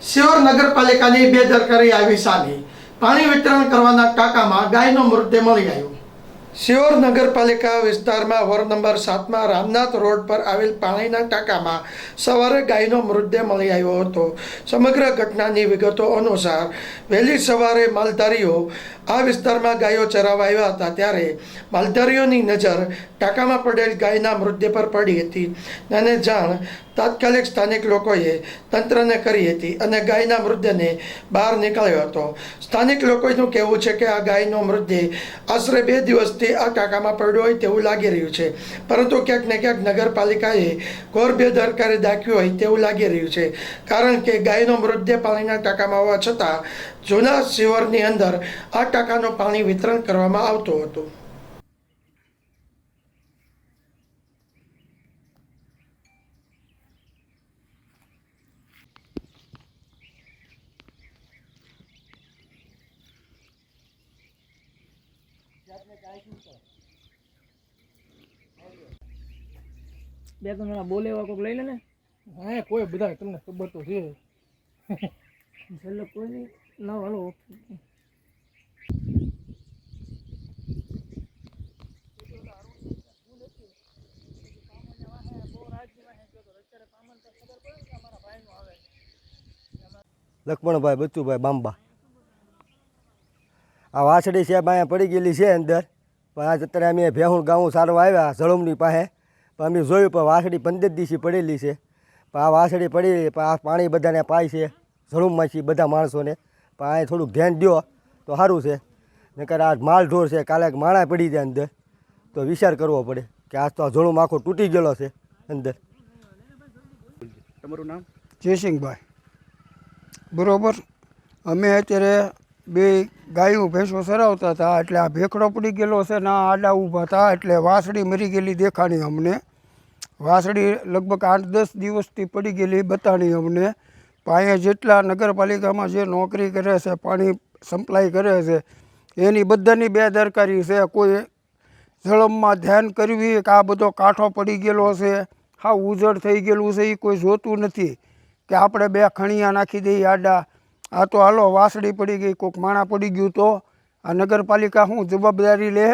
શિહોર નગરપાલિકાની બેદરકારી આવી સામે પાણી વિતરણ કરવાના ટાંકામાં ગાયનો મૃતદેહ મળી આવ્યો. શિહોર નગરપાલિકા વિસ્તારમાં વોર્ડ નંબર સાતમાં રામનાથ રોડ પર આવેલ પાણીના ટાંકામાં સવારે ગાયનો મૃતદેહ મળી આવ્યો હતો. સમગ્ર ઘટનાની વિગતો અનુસાર, વહેલી સવારે માલધારીઓ આ વિસ્તારમાં ગાયો ચરાવવા આવ્યા હતા ત્યારે માલધારીઓની નજર ટાંકામાં પડેલ ગાયના મૃતદેહ પર પડી હતી. અને જાણ તાત્કાલિક સ્થાનિક લોકોએ તંત્રને કરી હતી અને ગાયના મૃતદેહને બહાર નીકળ્યો હતો. સ્થાનિક લોકોનું કહેવું છે કે આ ગાયનો મૃતદેહ આશરે બે દિવસથી આ ટાંકામાં પડ્યો હોય તેવું લાગી રહ્યું છે. પરંતુ ક્યાંક ને ક્યાંક નગરપાલિકાએ ઘોર બેદરકારી દાખવી હોય તેવું લાગી રહ્યું છે. કારણ કે ગાયનો મૃતદેહ પાણીના ટાંકામાં હોવા છતાં જૂના શિવરની અંદર આ ટાંકાનું પાણી વિતરણ કરવામાં આવતું હતું. બે ત્રણ જણા બોલે એવા કોઈક લઈ લે ને. હા કોઈ બધા તમને ખબર તો છે. છેલ્લે કોઈ નહીં. ના હાલો. લક્ષ્મણભાઈ બચ્ચુભાઈ બાંબા. આ વાસડી છે અહીંયા પડી ગયેલી છે અંદર. પણ આજ અત્યારે અમે ભેહું ગાઉં સારવા આવ્યા ઝળમની પાસે. પણ અમે જોયું પણ વાસડી પંદર દિવસથી પડેલી છે. પણ આ વાસડી પડી પણ આ પાણી બધાને પાય છે. ઝળુમમાંથી બધા માણસોને. પણ અહીંયા થોડુંક ધ્યાન દો તો સારું છે. નકર આ માલ ઢોર છે કાલે એક માણા પડી જાય અંદર. તો વિચાર કરવો પડે કે આજ તો આ ઝળુમ આખો તૂટી ગયેલો છે અંદર. તમારું નામ? જયસિંહભાઈ. બરાબર. અમે અત્યારે બે ગાયું ભેંસો સરાવતા હતા, એટલે આ ભેખડો પડી ગયેલો છે ને આડા ઊભા હતા, એટલે વાસળી મરી ગયેલી દેખાણી અમને. વાસળી લગભગ આઠ દસ દિવસથી પડી ગયેલી બતાણી અમને. પણ જેટલા નગરપાલિકામાં જે નોકરી કરે છે, પાણી સપ્લાય કરે છે, એની બધાની બેદરકારી છે. કોઈ જળમમાં ધ્યાન કરવી, કે આ બધો કાંઠો પડી ગયેલો છે, હા, ઉજળ થઈ ગયેલું છે, એ કોઈ જોતું નથી. કે આપણે બે ખણિયા નાખી દઈએ આડા આ તો હાલો વાસડી પડી ગઈ કોઈક માણા પડી ગયું તો. આ નગરપાલિકા શું જવાબદારી લે